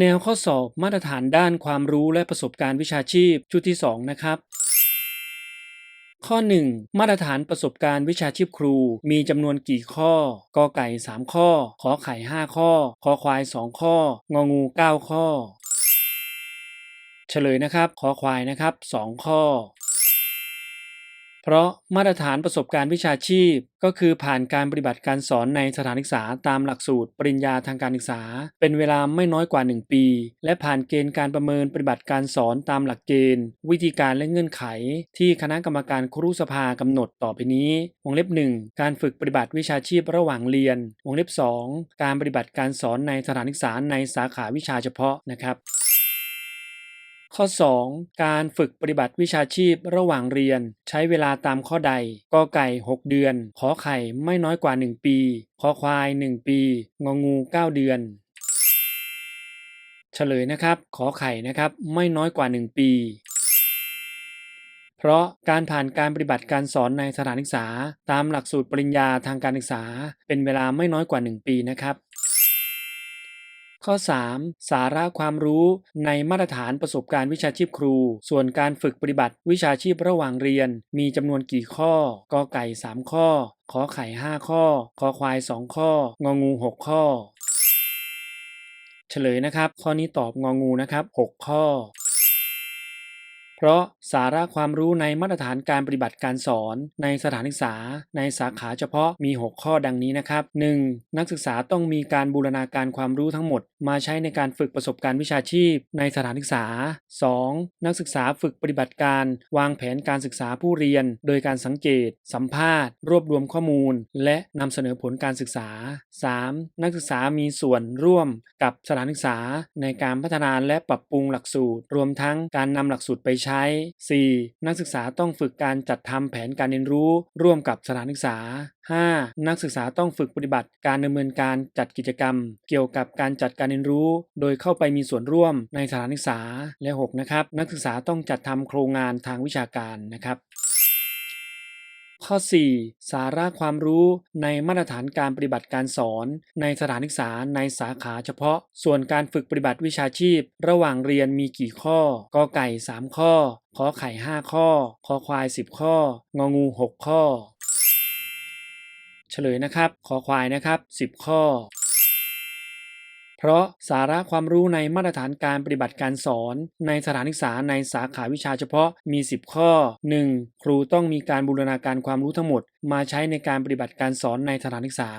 แนวข้อสอบมาตรฐานด้านความรู้และประสบการณ์วิชาชีพชุดที่ 2 นะครับ ข้อ 1 มาตรฐานประสบการณ์วิชาชีพครู มีจำนวนกี่ข้อกอไก่ 3 ข้อ ขอไข่ 5 ข้อคอควาย 2 ข้อ งองู 9 ข้อ เฉลยนะครับขอควายนะครับ 2 ข้อ เพราะมาตรฐานประสบการณ์วิชาชีพ ก็คือผ่านการปฏิบัติการสอนในสถานศึกษาตามหลักสูตร ปริญญาทางการศึกษา เป็นเวลาไม่น้อยกว่า 1 ปี และผ่านเกณฑ์การประเมินปฏิบัติการสอนตามหลักเกณฑ์ วิธีการและเงื่อนไข ที่คณะกรรมการครุสภากำหนดต่อไปนี้ วงเล็บ 1 การฝึกปฏิบัติวิชาชีพระหว่างเรียน วงเล็บ 2 การปฏิบัติการสอนในสถานศึกษาในสาขาวิชาเฉพาะนะครับ ข้อ 2 การฝึกปฏิบัติวิชาชีพระหว่างเรียน ใช้เวลาตามข้อใดกอไก่ 6 เดือน ขอไข่ไม่น้อยกว่า 1 ปีคอควาย 1 ปี งองู 9 เดือน เฉลยนะครับ ขอไข่นะครับไม่น้อยกว่า 1 ปี เพราะการผ่านการปฏิบัติการสอนในสถานศึกษา ตามหลักสูตรปริญญาทางการศึกษา เป็นเวลาไม่น้อยกว่า 1 ปีนะครับ ข้อ 3 สาระความรู้ในมาตรฐานประสบการณ์วิชาชีพครู ส่วนการฝึกปฏิบัติวิชาชีพระหว่างเรียน มีจำนวนกี่ข้อกอไก่ 3 ข้อ ขอไข่ 5 ข้อ คอควาย 2 ข้อ งองู 6 ข้อ เฉลยนะครับ ข้อนี้ตอบงองูนะครับ 6 ข้อ เพราะสาระความรู้ในมาตรฐานการปฏิบัติการสอนในสถานศึกษา ในสาขาเฉพาะมี 6 ข้อดังนี้นะครับ 1. นักศึกษาต้องมีการบูรณาการความรู้ทั้งหมด มาใช้ในการฝึกประสบการณ์วิชาชีพ ในสถานศึกษา 2. นักศึกษาฝึกปฏิบัติการ วางแผนการศึกษาผู้เรียน โดยการสังเกต สัมภาษณ์ รวบรวมข้อมูล และนำเสนอผลการศึกษา 3. นักศึกษามีส่วนร่วมกับสถานศึกษา ในการพัฒนาและปรับปรุงหลักสูตร รวมทั้งการนำหลักสูตรไปใช้ 4. นักศึกษาต้องฝึกการจัดทำแผนการเรียนรู้ ร่วมกับสถานศึกษา 5. นักศึกษาต้องฝึกปฏิบัติการดำเนินการจัดกิจกรรม เกี่ยวกับการจัดการเรียนรู้ โดยเข้าไปมีส่วนร่วมในสถานศึกษาและ 6 นะครับนักศึกษาต้องจัดทำโครงงานทางวิชาการนะครับ ข้อ 4 สาระความรู้ในมาตรฐานการปฏิบัติการสอน ในสถานศึกษาในสาขาเฉพาะ ส่วนการฝึกปฏิบัติวิชาชีพ ระหว่างเรียนมีกี่ข้อกอไก่ 3 ข้อขอไข่ 5 ข้อคอควาย 10 ข้อ งองู 6 ข้อ เฉลยนะครับ ขอควายนะครับ 10 ข้อ เพราะสาระความรู้ในมาตรฐานการปฏิบัติการสอน ในสถานศึกษาในสาขาวิชาเฉพาะมี 10 ข้อ 1. ครูต้องมีการบูรณาการความรู้ทั้งหมด มาใช้ในการปฏิบัติการสอนในสถานศึกษา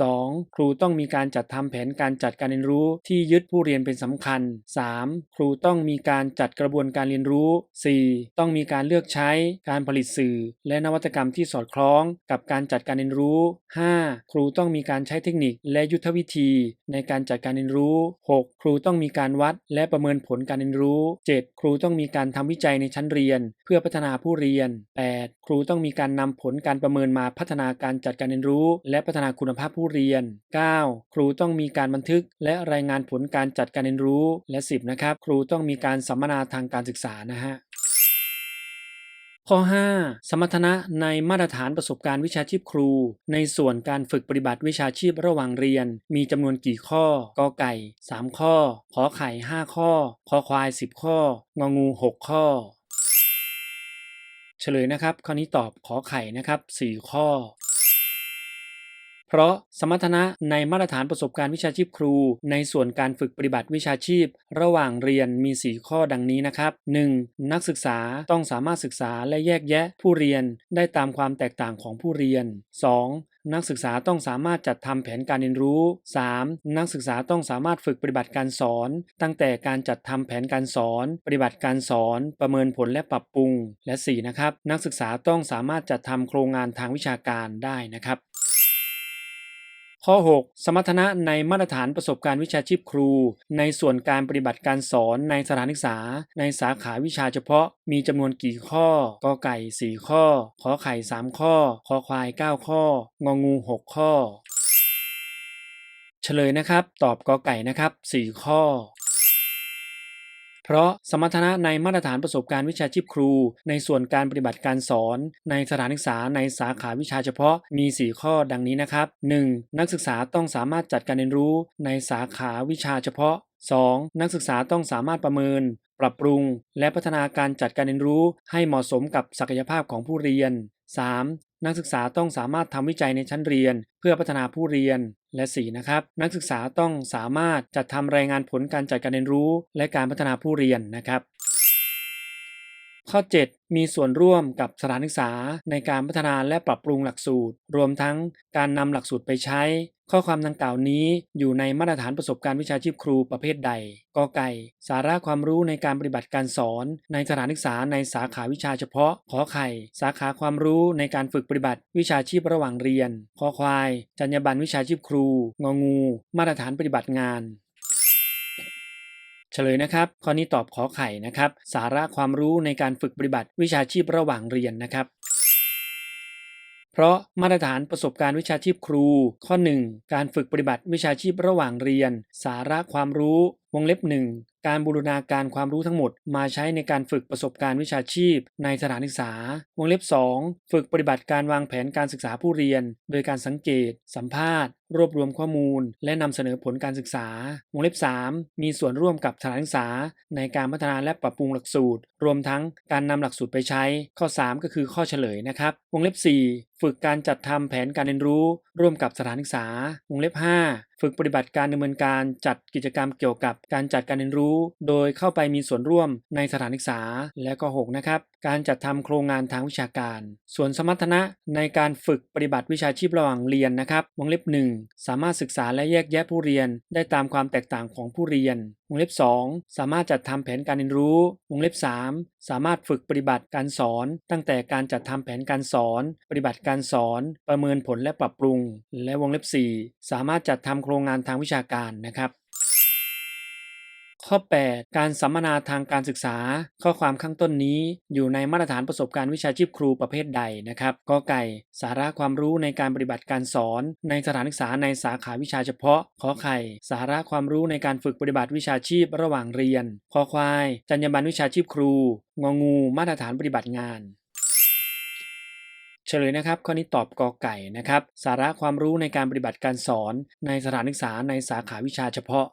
2. ครูต้องมีการจัดทำแผนการจัดการเรียนรู้ที่ยึดผู้เรียนเป็นสำคัญ 3. ครูต้องมีการจัดกระบวนการเรียนรู้ 4. ต้องมีการเลือกใช้การผลิตสื่อ และนวัตกรรมที่สอดคล้องกับการจัดการเรียนรู้ 5. ครูต้องมีการใช้เทคนิคและยุทธวิธี ในการจัดการเรียนรู้ 6. ครูต้องมีการวัดและประเมินผลการเรียนรู้ 7. ครูต้องมีการทำวิจัยในชั้นเรียน เพื่อพัฒนาผู้เรียน 8. ครูต้องมีการนำผลการประเมินมาพัฒนาการจัดการเรียนรู้ และพัฒนาคุณภาพผู้เรียน 9. ครูต้องมีการบันทึก และรายงานผลการจัดการเรียนรู้ และ 10 นะครับ ครูต้องมีการสัมมนาทางการศึกษานะฮะ ข้อ 5 สมรรถนะในมาตรฐานประสบการณ์วิชาชีพครู ในส่วนการฝึกปฏิบัติวิชาชีพระหว่างเรียน มีจำนวนกี่ข้อกอไก่ 3 ข้อ ขอไข่ 5 ข้อ คอควาย 10 ข้อ งองู 6 ข้อ เฉลยนะครับ ข้อนี้ตอบขอไข่นะครับ 4 ข้อ เพราะสมรรถนะในมาตรฐานประสบการณ์วิชาชีพครู ในส่วนการฝึกปฏิบัติวิชาชีพ ระหว่างเรียนมี 4 ข้อดังนี้นะครับ 1. นักศึกษาต้องสามารถศึกษาและแยกแยะผู้เรียนได้ตามความแตกต่างของผู้เรียน 2. นักศึกษาต้องสามารถจัดทำแผนการเรียนรู้ 3. นักศึกษาต้องสามารถฝึกปฏิบัติการสอน ตั้งแต่การจัดทำแผนการสอน ปฏิบัติการสอน ประเมินผลและปรับปรุง และ 4. นะครับ นักศึกษาต้องสามารถจัดทำโครงงานทางวิชาการได้นะครับ ข้อ 6 สมรรถนะในมาตรฐานประสบการณ์วิชาชีพครู ในส่วนการปฏิบัติการสอนในสถานศึกษา ในสาขาวิชาเฉพาะ มีจำนวนกี่ข้อกอไก่ 4 ข้อ ขอไข่ 3 ข้อ คอควาย 9 ข้อ งองู 6 ข้อ เฉลยนะครับ ตอบกอไก่นะครับ 4 ข้อ เพราะสมรรถนะในมาตรฐานประสบการณ์วิชาชีพครู ในส่วนการปฏิบัติการสอน ในสถานศึกษาในสาขาวิชาเฉพาะมี 4 ข้อดังนี้นะครับ 1. นักศึกษาต้องสามารถจัดการเรียนรู้ในสาขาวิชาเฉพาะ 2. นักศึกษาต้องสามารถประเมิน ปรับปรุง และพัฒนาการจัดการเรียนรู้ให้เหมาะสมกับศักยภาพของผู้เรียน 3. นักศึกษาต้องสามารถทำวิจัยในชั้นเรียน เพื่อพัฒนาผู้เรียน และ 4. นะครับ นักศึกษาต้องสามารถจัดทำรายงานผลการจัดการเรียนรู้ และการพัฒนาผู้เรียนนะครับ ข้อ 7 มีส่วนร่วมกับสถานศึกษาในการพัฒนาและปรับปรุงหลักสูตร รวมทั้งการนำหลักสูตรไปใช้ ข้อความดังกล่าวนี้อยู่ในมาตรฐานประสบการณ์วิชาชีพครูประเภทใดกอไก่ สาระความรู้ในการปฏิบัติการสอน ในสถานศึกษาในสาขาวิชาเฉพาะ ขอไข่ สาขาความรู้ในการฝึกปฏิบัติ วิชาชีพระหว่างเรียน คอควาย จรรยาบรรณวิชาชีพครู งองู มาตรฐานปฏิบัติงาน เฉลยนะครับ ข้อนี้ตอบขอไข่นะครับ สาระความรู้ในการฝึกปฏิบัติวิชาชีพระหว่างเรียนนะครับ เพราะมาตรฐานประสบการณ์วิชาชีพครู ข้อ 1 การฝึกปฏิบัติวิชาชีพระหว่างเรียน สาระความรู้ วงเล็บ1 การบูรณาการความรู้ทั้งหมด มาใช้ในการฝึกประสบการณ์วิชาชีพ ในสถานศึกษา วงเล็บ 2 ฝึกปฏิบัติการวางแผนการศึกษาผู้เรียน โดยการสังเกต สัมภาษณ์ รวบรวมข้อมูล และนำเสนอผลการศึกษา วงเล็บ 3 มีส่วนร่วมกับสถานศึกษา ในการพัฒนาและปรับปรุงหลักสูตร รวมทั้งการนำหลักสูตรไปใช้ ข้อ 3 ก็คือข้อเฉลยนะครับ วงเล็บ 4 ฝึกการจัดทำแผนการเรียนรู้ ร่วมกับสถานศึกษา วงเล็บ 5 ฝึกปฏิบัติการดำเนินการจัดกิจกรรมเกี่ยวกับการจัดการเรียนรู้รู้ โดยเข้าไปมีส่วนร่วมในสถานศึกษา และก็ 6 นะครับ การจัดทำโครงงานทางวิชาการ ส่วนสมรรถนะในการฝึกปฏิบัติวิชาชีพระหว่างเรียนนะครับวงเล็บ 1 สามารถศึกษาและแยกแยะผู้เรียน ได้ตามความแตกต่างของผู้เรียนวงเล็บ 2 สามารถจัดทำแผนการเรียนรู้วงเล็บ 3 สามารถฝึกปฏิบัติการสอน ตั้งแต่การจัดทำแผนการสอน ปฏิบัติการสอน ประเมินผลและปรับปรุง และวงเล็บ 4 สามารถจัดทำโครงงานทางวิชาการนะครับ ข้อ 8 การสัมมนาทางการศึกษา ข้อความข้างต้นนี้ อยู่ในมาตรฐานประสบการณ์วิชาชีพครูประเภทใดนะครับกอไก่ สาระความรู้ในการปฏิบัติการสอน ในสถานศึกษาในสาขาวิชาเฉพาะ ขอไข่ สาระความรู้ในการฝึกปฏิบัติวิชาชีพระหว่างเรียนคอควาย จรรยาบรรณวิชาชีพครู งองู มาตรฐานปฏิบัติงานเฉลยนะครับข้อนี้ตอบกอไก่นะครับ สาระความรู้ในการปฏิบัติการสอน ในสถานศึกษาในสาขาวิชาเฉพาะ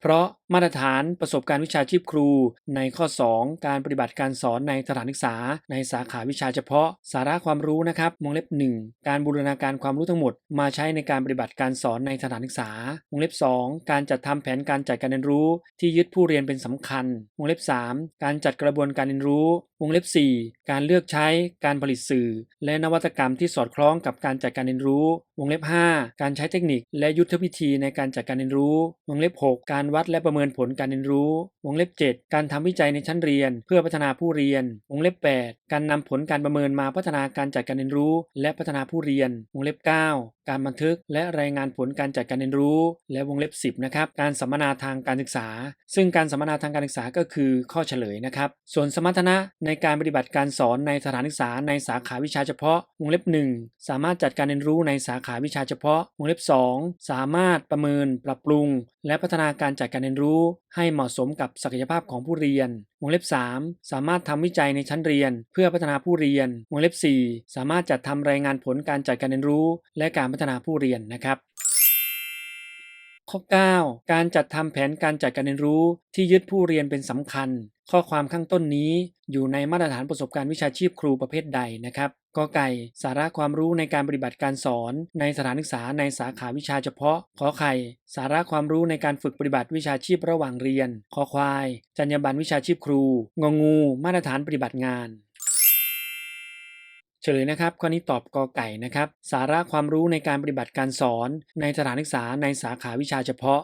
เพราะมาตรฐานประสบการณ์วิชาชีพครู ในข้อ 2 การปฏิบัติการสอนในสถานศึกษา ในสาขาวิชาเฉพาะ สาระความรู้นะครับวงเล็บ 1 การบูรณาการความรู้ทั้งหมด มาใช้ในการปฏิบัติการสอนในสถานศึกษาวงเล็บ 2 การจัดทำแผนการจัดการเรียนรู้ ที่ยึดผู้เรียนเป็นสำคัญวงเล็บ 3 การจัดกระบวนการเรียนรู้วงเล็บ 4 การเลือกใช้การผลิตสื่อ และนวัตกรรมที่สอดคล้องกับการจัดการเรียนรู้ วงเล็บ 5 การใช้เทคนิค และยุทธวิธีในการจัดการเรียนรู้ วงเล็บ 6 การวัดและประเมินผลการเรียนรู้ วงเล็บ 7 การทำวิจัยในชั้นเรียน เพื่อพัฒนาผู้เรียน วงเล็บ 8 การนำผลการประเมินมาพัฒนาการจัดการเรียนรู้ และพัฒนาผู้เรียน วงเล็บ 9 การบันทึก และรายงานผลการจัดการเรียนรู้ และวงเล็บ 10นะครับการสัมมนาทางการศึกษา ซึ่งการสัมมนาทางการศึกษาก็คือข้อเฉลยนะครับ ส่วนสมรรถนะในการปฏิบัติการสอนในสถานศึกษาในสาขาวิชาเฉพาะวงเล็บ 1 สามารถจัดการเรียนรู้ในสาขาวิชาเฉพาะวงเล็บ 2 สามารถประเมิน ปรับปรุง และพัฒนาการจัดการเรียนรู้ ให้เหมาะสมกับศักยภาพของผู้เรียนวงเล็บ 3 สามารถทำวิจัยในชั้นเรียน เพื่อพัฒนาผู้เรียนวงเล็บ 4 สามารถจัดทำรายงานผลการจัดการเรียนรู้ และการพัฒนาผู้เรียนนะครับข้อ 9 การจัดทำแผนการจัดการเรียนรู้ที่ยึดผู้เรียนเป็นสำคัญ ข้อความข้างต้นนี้อยู่ในมาตรฐานประสบการณ์วิชาชีพครูประเภทใดนะครับกอไก่สาระความรู้ในการปฏิบัติการสอน ในสถานศึกษาในสาขาวิชาเฉพาะ ขอไข่ สาระความรู้ในการฝึกปฏิบัติวิชาชีพระหว่างเรียนคอควาย จรรยาบรรณวิชาชีพครูงองู มาตรฐานปฏิบัติงาน ฉลยนะครับข้อนี้ตอบกอไก่นะครับ สาระความรู้ในการปฏิบัติการสอน ในสถานศึกษาในสาขาวิชาเฉพาะ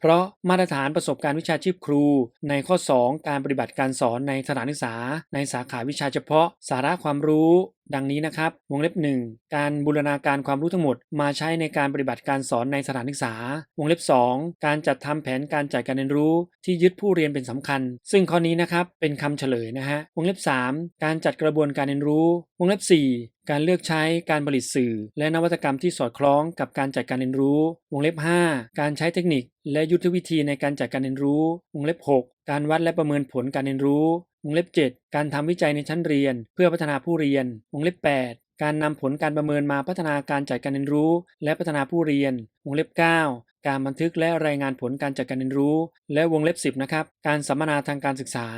เพราะมาตรฐานประสบการณ์วิชาชีพครู ในข้อ 2 การปฏิบัติการสอนในสถานศึกษา ในสาขาวิชาเฉพาะ สาระความรู้ดังนี้นะครับ วงเล็บ 1 การบูรณาการความรู้ทั้งหมด มาใช้ในการปฏิบัติการสอนในสถานศึกษา วงเล็บ 2 การจัดทำแผนการจัดการเรียนรู้ที่ยึดผู้เรียนเป็นสำคัญ ซึ่งข้อนี้นะครับเป็นคำเฉลยนะฮะ วงเล็บ 3 การจัดกระบวนการเรียนรู้ วงเล็บ 4การเลือกใช้การผลิตสื่อ และนวัตกรรมที่สอดคล้องกับการจัดการเรียนรู้ วงเล็บ 5 การใช้เทคนิค และยุทธวิธีในการจัดการเรียนรู้ วงเล็บ 6 การวัดและประเมินผลการเรียนรู้ วงเล็บ 7 การทำวิจัยในชั้นเรียน เพื่อพัฒนาผู้เรียน วงเล็บ 8 การนำผลการประเมินมาพัฒนาการจัดการเรียนรู้ และพัฒนาผู้เรียน วงเล็บ 9 การบันทึกและรายงานผลการจัดการเรียนรู้ และวงเล็บ 10 นะครับ การสัมมนาทางการศึกษา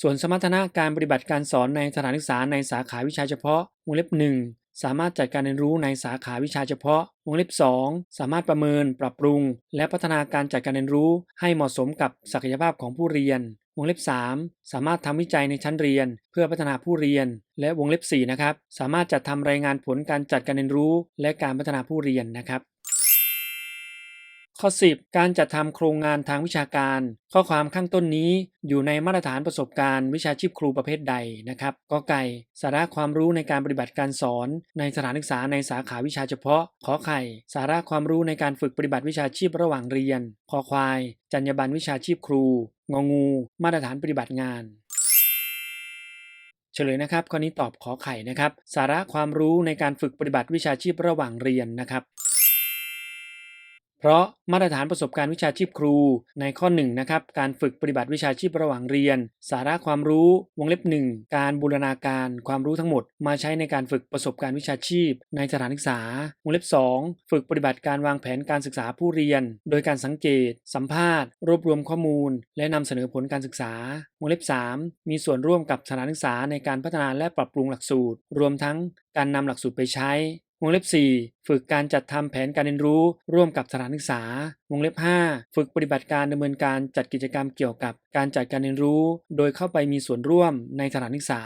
ส่วนสมรรถนะการปฏิบัติการสอนในสถานศึกษาในสาขาวิชาเฉพาะ วงเล็บ 1สามารถจัดการเรียนรู้ในสาขาวิชาเฉพาะ วงเล็บ 2 สามารถประเมิน ปรับปรุง และพัฒนาการจัดการเรียนรู้ให้เหมาะสมกับศักยภาพของผู้เรียน วงเล็บ 3 สามารถทำวิจัยในชั้นเรียน เพื่อพัฒนาผู้เรียน และวงเล็บ4นะครับสามารถจัดทำรายงานผลการจัดการเรียนรู้ และการพัฒนาผู้เรียนนะครับ ข้อ 10 การจัดทำโครงงานทางวิชาการ ข้อความข้างต้นนี้อยู่ในมาตรฐานประสบการณ์วิชาชีพครูประเภทใดนะครับกอไก่สาระความรู้ในการปฏิบัติการสอน ในสถานศึกษาในสาขาวิชาเฉพาะ ขอไข่ สาระความรู้ในการฝึกปฏิบัติวิชาชีพระหว่างเรียนคอควาย จรรยาบรรณวิชาชีพครู งองู มาตรฐานปฏิบัติงานเฉลยนะครับข้อนี้ตอบขอไข่นะครับ สาระความรู้ในการฝึกปฏิบัติวิชาชีพระหว่างเรียนนะครับ ราะมาตรฐานประสบการณ์วิชาชีพครูในข้อ1นะครับการฝึกปฏิบัติวิชาชีพระหว่างเรียน สาระความรู้วงเล็บ 1 การบูรณาการความรู้ทั้งหมด มาใช้ในการฝึกประสบการณ์วิชาชีพ ในสถานศึกษาวงเล็บ 2 ฝึกปฏิบัติการวางแผนการศึกษาผู้เรียน โดยการสังเกต สัมภาษณ์ รวบรวมข้อมูล และนำเสนอผลการศึกษาวงเล็บ 3 มีส่วนร่วมกับสถานศึกษาในการพัฒนาและปรับปรุงหลักสูตร รวมทั้งการนำหลักสูตรไปใช้ วงเล็บ 4 ฝึกการจัดทำแผนการเรียนรู้ ร่วมกับสถานศึกษา วงเล็บ 5 ฝึกปฏิบัติการดำเนินการจัดกิจกรรมเกี่ยวกับการจัดการเรียนรู้ โดยเข้าไปมีส่วนร่วมในสถานศึกษา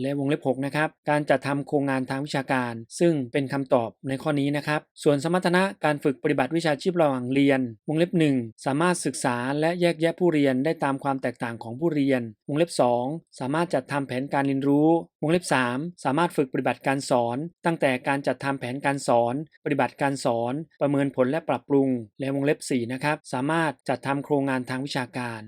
และวงเล็บ 6 นะครับ การจัดทำโครงงานทางวิชาการ ซึ่งเป็นคำตอบในข้อนี้นะครับ ส่วนสมรรถนะการฝึกปฏิบัติวิชาชีพระหว่างเรียน วงเล็บ 1 สามารถศึกษาและแยกแยะผู้เรียนได้ตามความแตกต่างของผู้เรียน วงเล็บ 2 สามารถจัดทำแผนการเรียนรู้ วงเล็บ 3 สามารถฝึกปฏิบัติการสอน ตั้งแต่การจัดทำแผนการสอน ปฏิบัติการสอน ประเมินผลและปรับปรุง และวงเล็บ 4 นะครับ สามารถจัดทำโครงงานทางวิชาการ